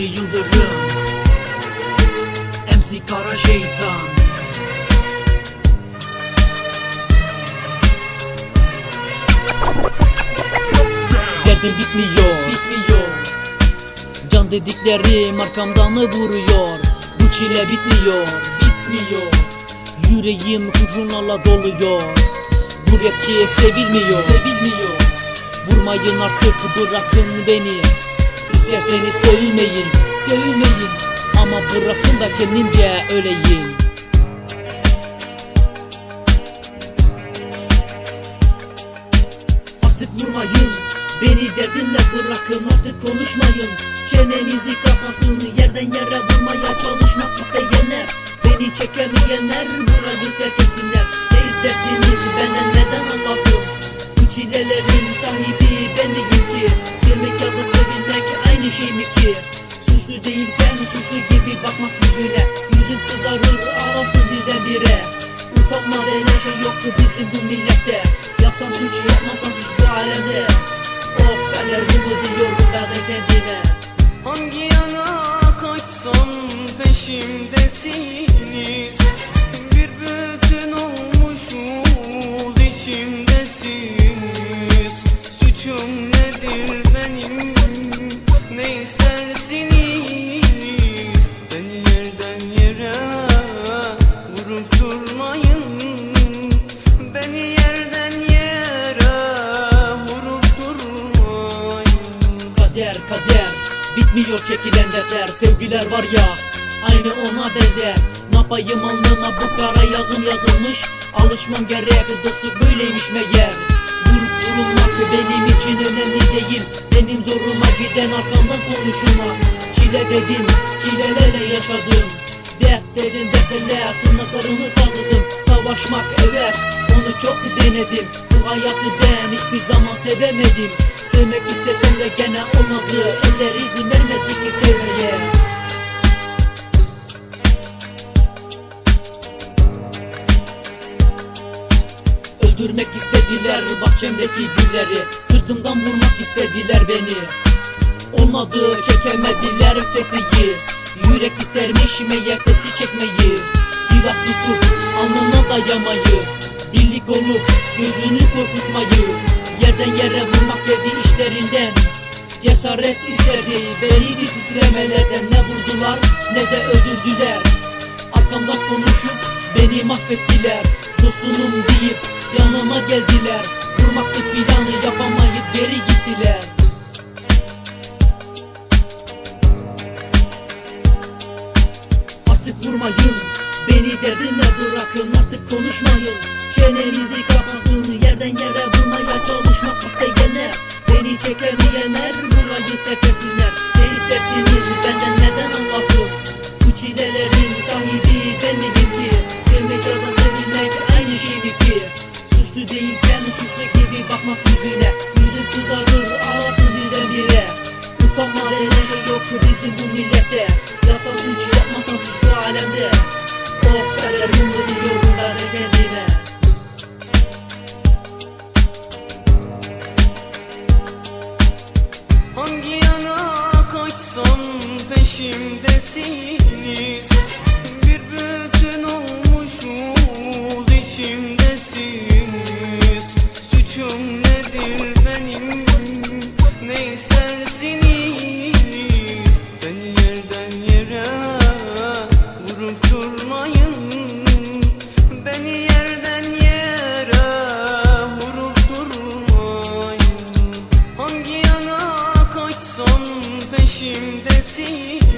Hacı Yıldırım. MC Kara Şeytan. Derdim bitmiyor, bitmiyor. Can dediklerim arkamdan mı vuruyor? Bu çile bitmiyor, bitmiyor. Yüreğim kurşunlarla doluyor. Bu rapçiye sevilmiyor, sevilmiyor. Vurmayın artık bırakın beni. İsterseniz sevmeyin Sevmeyin Ama bırakın da kendimce öleyim. Artık vurmayın Beni derdimle bırakın. Artık konuşmayın. Çenenizi kapatın yerden yere vurmaya çalışmak isteyenler Beni çekemeyenler burayı terk etsinler. Ne istersiniz benden neden Allah'ım Bu çilelerin sahibi ben miyim ki Sevmek ya da sevilmek aynı şey mi ki? Suçlu değilken suçlu gibi bakmak yüzüne. Yüzün kızarır ağlarsın birdenbire. Utanma denen şey yoktu bizim bu millette. Yapsan suç yapmasan suç bu alemde Of kader bu mu diyorum bazen kendime Hangi yana kaçsam peşimdesiniz Kader. Bitmiyor çekilen defter Sevgiler var ya aynı ona benzer. Ne yapayım alnıma bu kara yazım yazılmış. Alışmam gerek dostluk böyleymiş meğer. Vurup vurulmak benim için önemli değil. Benim zoruma giden arkamdan konuşulmak Çile dedim çilelerle yaşadım. Dert dedim dertlerle tırnaklarımı kazıdım. Savaşmak evet onu çok denedim. Bu hayatı ben hiçbir zaman sevemedim. Sevmek istesem de gene olmadı. Eller izin vermedi ki sevmeye. Öldürmek istediler bahçemdeki dilleri Sırtımdan vurmak istediler beni. Olmadı çekemediler tetiği Yürek istermiş meğer tetiği çekmeyi. Silah tutup alnına dayamayı Birlik olup gözünü korkutmayı Yerden yere vurmak geldi işlerinden. Cesaret istedi beni titremelerden. Ne vurdular ne de öldürdüler. Arkamdan konuşup beni mahvettiler. Dostunum deyip yanıma geldiler. Vurmaktı planı yapamayıp geri gittiler. Artık vurmayın Beni derdinle bırakın artık konuşmayın Çenenizi kapatın yerden yere vurmaya çalışmak isteyenler. Beni çekemeyenler burayı terk etsinler Ne istersiniz benden neden Allah'ım Bu çilelerin sahibi ben miyim ki? Sevmek ya da sevilmek aynı şey ki? Suçlu değilken suçlu gibi bakmak yüzüne. Yüzün kızarır ağlarsın birdenbire Utanma denen yok bizim bu millette. Yapsan suç yapmasan suç bu alemde peşimdesiniz Bir bütün olmuşuz içimdesiniz. Suçum nedir benim? Ne istersiniz? Beni yerden yere vurup durmayın. Beni yerden yere vurup durmayın. Hangi yana kaçsam peşimdesiniz